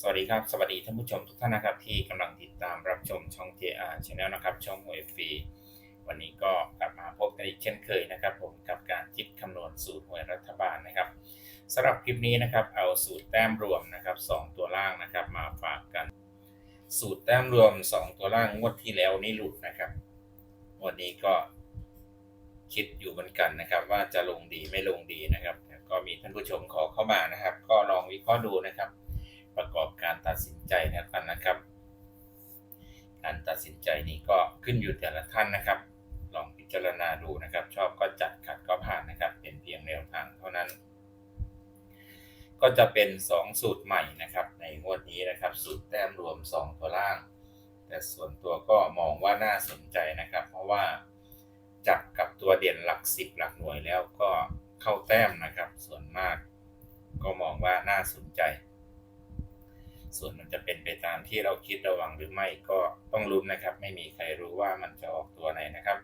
สวัสดีครับ สวัสดีท่านผู้ชมทุกท่านนะครับ ที่กำลังติดตามรับชมช่อง JR Channel นะครับ ช่องหวยฟรีวันนี้ก็กลับมาพบกันอีกเช่นเคยนะครับ ผมกับการคิดคำนวณสูตรหวยรัฐบาลนะครับสำหรับคลิปนี้นะครับเอาสูตรแต้มรวมนะครับสองตัวล่างนะครับ มาฝากกัน สูตรแต้มรวม 2 ตัวล่างงวดที่แล้วนี่หลุดนะครับ วันนี้ก็คิดอยู่เหมือนกันนะครับ ว่าจะลงดีไม่ลงดีนะครับ ก็มีท่านผู้ชมขอเข้ามานะครับ ก็ลองวิเคราะห์ดูนะครับ ประกอบการตัดสินใจนะครับนะครับ การตัดสินใจนี้ก็ขึ้นอยู่แต่ละท่านนะครับ ลองพิจารณาดูนะครับ ชอบก็จัดขัดก็ผ่านนะครับ เป็นเพียงแนวทางเท่านั้น ก็จะเป็น 2 สูตรใหม่นะครับ ในงวดนี้นะครับ สูตรแต้มรวม 2 ตัวล่าง แต่ส่วนตัวก็มองว่าน่าสนใจนะครับ เพราะว่าจับกับตัวเด่นหลัก 10 หลักหน่วยแล้วก็เข้าแต้มนะครับ ส่วนมากก็มองว่าน่าสนใจ ส่วนมันจะเป็นไปตามที่เราคิดระวังหรือไม่ก็ต้องลุ้นนะครับ ไม่มีใครรู้ว่ามันจะออกตัวไหนนะครับ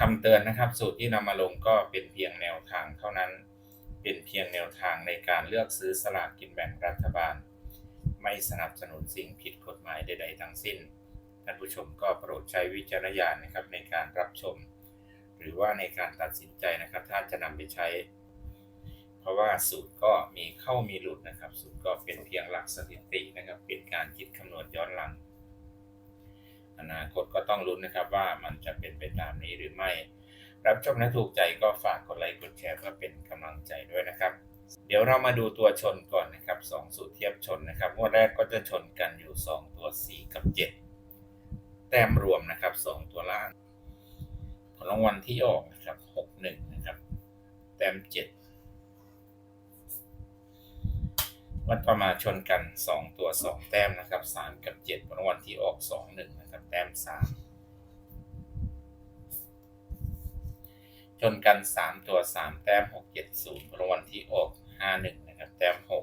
คำเตือนนะครับ สูตรที่นำมาลงก็เป็นเพียงแนวทางเท่านั้น เป็นเพียงแนวทางในการเลือกซื้อสลากกินแบ่งรัฐบาล ไม่สนับสนุนสิ่งผิดกฎหมายใด ๆ ทั้งสิ้นท่านผู้ชมก็โปรดใช้วิจารณญาณนะครับในการรับชม หรือว่าในการตัดสินใจนะครับ ถ้าจะนำไปใช้ ราะว่าสูตรก็มีเข้ามีหลุดนะครับ สูตรก็เป็นเพียงหลักสถิตินะครับ เป็นการคิดคำนวณย้อนหลัง อนาคตก็ต้องลุ้นนะครับว่ามันจะเป็นไปตามนี้หรือไม่ รับชมและถูกใจก็ฝากกดไลค์กดแชร์เพื่อเป็นกำลังใจด้วยนะครับ เดี๋ยวเรามาดูตัวชนก่อนนะครับสองสูตรเทียบชนนะครับงวดแรกก็จะชนกันอยู่ 2 ตัว 4 กับ 7 แต้มรวมนะครับ 2 ตัวล่างผลรางวัลที่ออกนะครับ 61 นะครับ แต้ม 7 วัดประมาชนกัน 2 ตัว 2 แต้มนะครับ 3 กับ7ผลรางวัลที่ออก 2 1 นะครับ แต้ม 3 ชนกัน 3 ตัว 3 แต้ม 6 7 0ผลรางวัลที่ออก 5 1 นะครับ แต้ม 6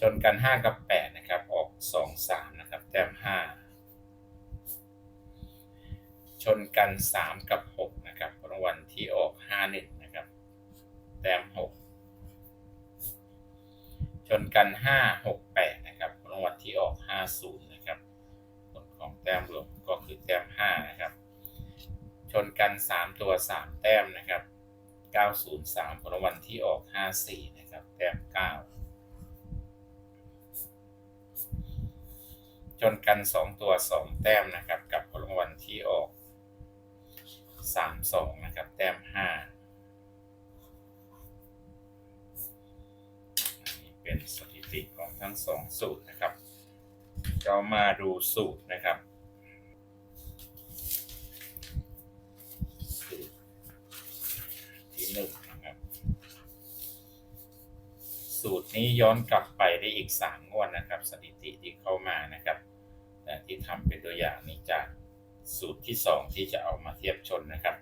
ชนกัน 5 กับ 8 นะครับ ออก 2 3 นะครับ แต้ม 5 ชนกัน 3 กับ 6 นะครับผลรางวัลที่ออก 5 1 นะครับ แต้ม 6 ชนกัน 5 6 8 นะครับรางวัลที่ออก 50 นะครับผลของแต้มรวมก็คือแต้ม 5 นะครับ ชนกัน 3 ตัว 3 แต้มนะครับ 903ผลรางวัลที่ออก 54 นะครับ แต้ม 9 ชนกัน 2 ตัว 2 แต้มนะครับ กับผลรางวัลที่ออก 32 นะครับ แต้ม 5 เป็นสถิติของทั้งสองสูตรนะครับ เรามาดูสูตรนะครับสูตรที่หนึ่งนะครับ สูตรนี้ย้อนกลับไปได้อีกสามงวดนะครับ สถิติที่เข้ามานะครับแต่ที่ทำเป็นตัวอย่างนี้จากสูตรที่สองที่จะเอามาเทียบชนนะครับ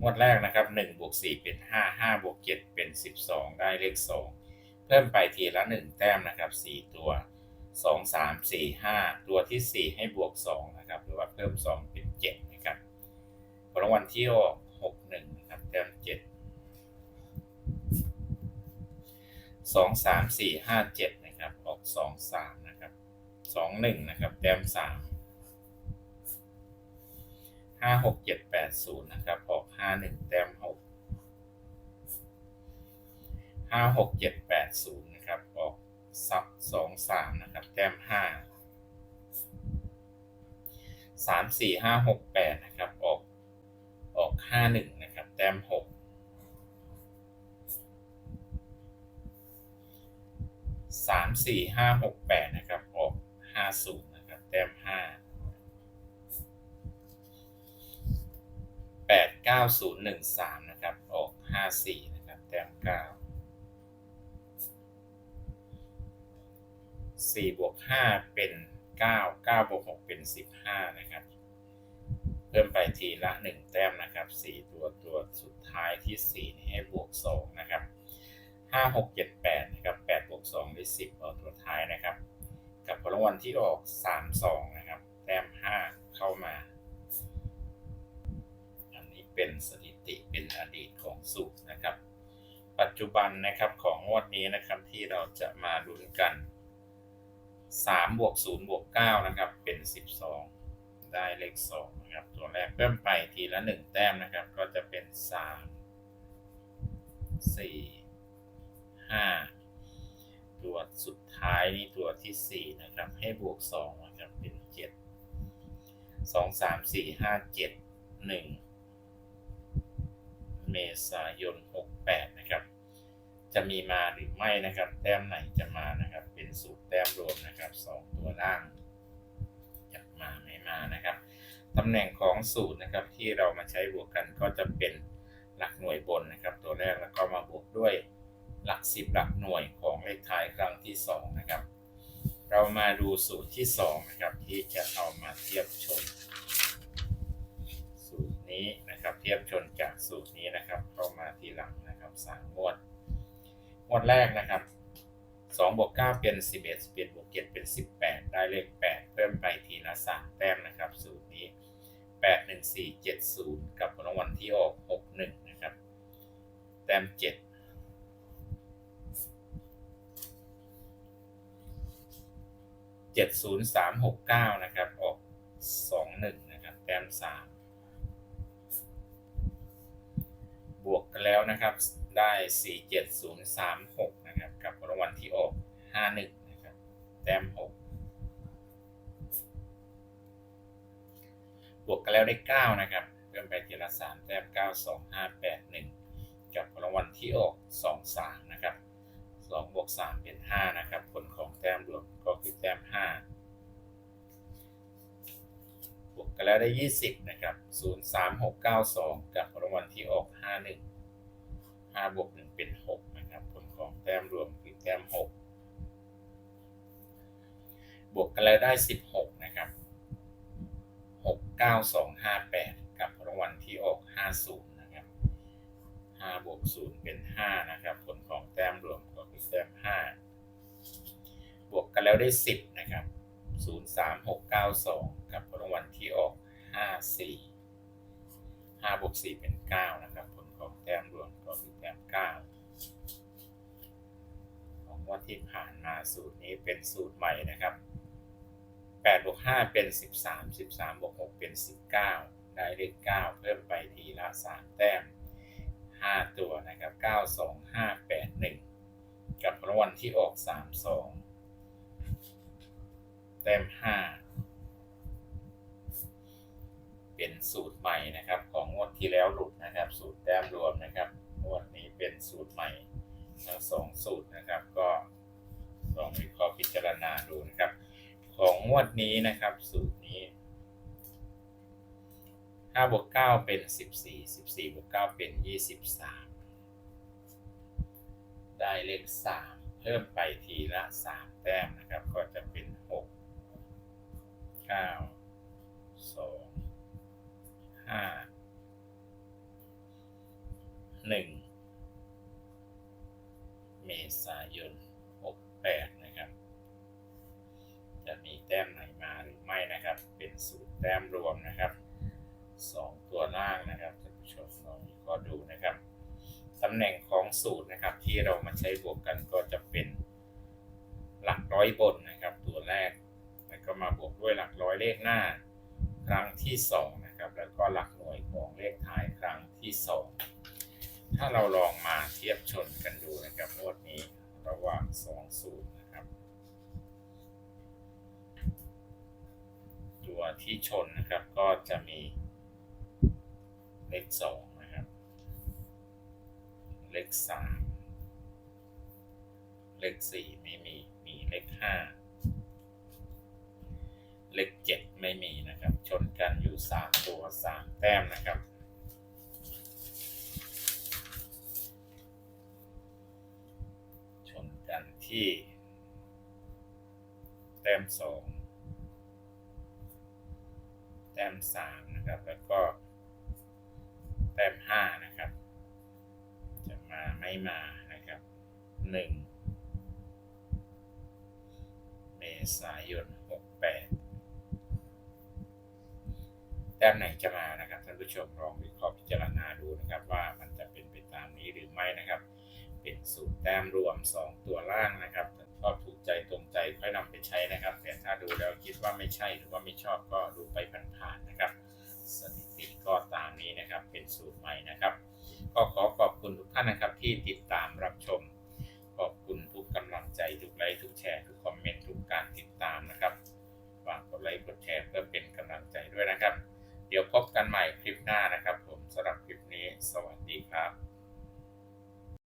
งวดแรกนะครับ1บวก4เป็น 5 5บวก7เป็น 12 ได้เลข 2 เพิ่มไปทีละ 1 แต้มนะครับ 4 ตัว 2 3 4 5 ตัวที่ 4 ให้บวก 2 นะครับ หรือว่าเพิ่ม 2 เป็น 7 นะครับผลรางวัลที่ออก6 1นะครับ แต้ม 7 2 3 4 5 7 นะครับ ออก 2 3 นะครับ 2 1 นะครับ แต้ม3ห้าหกเจ็ดแปดศูนย์นะครับ ออกห้าหนึ่งแต้ม ห้าหกเจ็ดแปดศูนย์นะครับ ออกซับสองสามนะครับ แต้มห้าสามสี่ห้าหกแปดนะครับ ออกออกห้าหนึ่งนะครับ แต้มหกสามสี่ห้าหกแปดนะครับ ออกห้าศูนย์นะครับ แต้มห้าแปดเก้าศูนย์หนึ่งสามนะครับ ออกห้าสี่นะครับ แต้มเก้า สี่บวกห้าเป็นเก้าเก้าบวกหกเป็นสิบห้านะครับ เพิ่มไปทีละหนึ่งแต้มนะครับสี่ตัวตัวสุดท้ายที่สี่ให้บวกสองนะครับห้าหกเจ็ดแปดนะครับแปดบวกสองได้สิบเอาตัวท้ายนะครับ กับผลรางวัลที่ออกสามสองนะครับ แต้มห้าเข้ามา อันนี้เป็นสถิติเป็นอดีตของสูตรนะครับปปัจจุบันนะครับของงวดนี้นะครับที่เราจะมาลุ้นกัน 3บวก0บวก9นะครับเป็น 12 ได้เลข2นะครับตัวแรกเพิ่มไปทีละ 1 แต้มนะครับ ก็จะเป็น 3 4 5 ตัวสุดท้ายนี่ตัวที่ 4 นะครับ ให้บวก2นะครับเป็น 7 2 3 4 5 7 1 เมษายน 68 นะครับ จะมีมาหรือไม่นะครับ แต้มไหนจะมานะครับ สูตรแต้มรวมนะครับ 2 ตัวล่างจะมาไม่มานะครับตำแหน่งของสูตรนะครับที่เรามาใช้บวกกันก็จะเป็นหลักหน่วยบนนะครับ ตัวแรกแล้วก็มาบวกด้วยหลัก 10 หลักหน่วยของเลขท้ายครั้งที่ 2 นะครับ เรามาดูสูตรที่ 2 นะครับ ที่จะเอามาเทียบชน สูตรนี้นะครับเทียบชนจากสูตรนี้นะครับเข้ามาทีหลังนะครับสามงวดงวดแรกนะครับ 2บวก9เป็น 11 11บวก7เป็น 18 ได้เลข 8 เพิ่มไปทีละ 3 แต้มนะครับ สูตรนี้ 8 1 4 7 0 กับรางวัลที่ออก 61 นะครับ แต้ม7 70 3 6 9นะครับ ออก21นะครับ แต้ม3บวกกันแล้วนะครับ ได้47036นะครับกับรางวัลที่ออก51นะครับ แต้ม6บวกกันแล้วได้9นะครับเพิ่มไปทีละ3แต้ม92581กับรางวัลที่ออก23นะครับ2บวก3เป็น5นะครับ ผลของแต้มรวมก็คือแต้ม5บวกกันแล้วได้20นะครับ03692กับรางวัลที่ออก51 5บวก1เป็น6นะครับ ผลของแต้มรวม แต้ม6บวกกันแล้วได้ 16 นะครับ 69258 กับรางวัลที่ออก 50 นะครับ 5 บวก 0 เป็น 5 นะครับ ผลของแต้มรวมก็คือแต้ม 5 บวกกันแล้วได้ 10 นะครับ 03692 กับรางวัลที่ออก 54 5 บวก 4 เป็น 9 นะครับ ผลของแต้มรวมก็คือแต้ม 9 งวันที่ผ่านมาสูตรนี้เป็นสูตรใหม่นะครับ8บวก5เป็น 13 13บวก6เป็น 19 ได้เลข9เพิ่มไปทีละ 3 แต้ม 5 ตัวนะครับ 9 2 5 8 1 กับรางวัลที่ออก 3 2 แต้ม 5 เป็นสูตรใหม่นะครับ ของงวดที่แล้วหลุดนะครับ สูตรแต้มรวมนะครับงวดนี้เป็นสูตรใหม่ ทั้งสองสูตรนะครับ ก็ลองวิเคราะห์พิจารณาดูนะครับ ของงวดนี้นะครับ สูตรนี้5บวก9เป็น 14 14บวก9เป็น 23 ได้เลข 3 เพิ่มไปทีละ 3 แต้มนะครับ ก็จะเป็น 6 9 2 5 1 ษายน 68 นะครับ จะมีแต้มไหนมาหรือไม่นะครับ เป็นสูตรแต้มรวมนะครับ 2 ตัวล่างนะครับท่านผู้ชมลองวิเคราะห์ดูนะครับตำแหน่งของสูตรนะครับที่เรามาใช้บวกกันก็จะเป็นหลักร้อยบนนะครับ ตัวแรกแล้วก็มาบวกด้วยหลักร้อยเลขหน้า ครั้งที่2นะครับแล้วก็หลักหน่วยของเลขท้ายครั้งที่ 2 ถ้าเราลองมาเทียบชนกัน ดูนะครับงวดนี้ระหว่าง2สูตรนะครับ ตัวที่ชนนะครับก็จะมีเลขสองนะครับ เลขสามเลขสี่ไม่มี มีเลขห้าเลขเจ็ดไม่มีนะครับ ชนกันอยู่สามตัวสามแต้มนะครับ ชนกันที่แต้มสองแต้มสามนะครับ แล้วก็แต้มห้านะครับ จะมาไม่มานะครับหนึ่งเมษายนหกแปดแต้มไหนจะมานะครับท่านผู้ชมลองวิเคราะห์พิจารณาดูนะครับ ว่ามันจะเป็นไปตามนี้หรือไม่นะครับ เป็นสูตรแต้มรวม 2 ตัวล่างนะครับชอบถูกใจตรงใจค่อยนำไปใช้นะครับ แต่ถ้าดูแล้วคิดว่าไม่ใช่หรือว่าไม่ชอบก็ดูไปผ่านๆนะครับ สถิติก็ตามนี้นะครับเป็นสูตรใหม่นะครับ ก็ขอขอบคุณทุกท่านนะครับที่ติด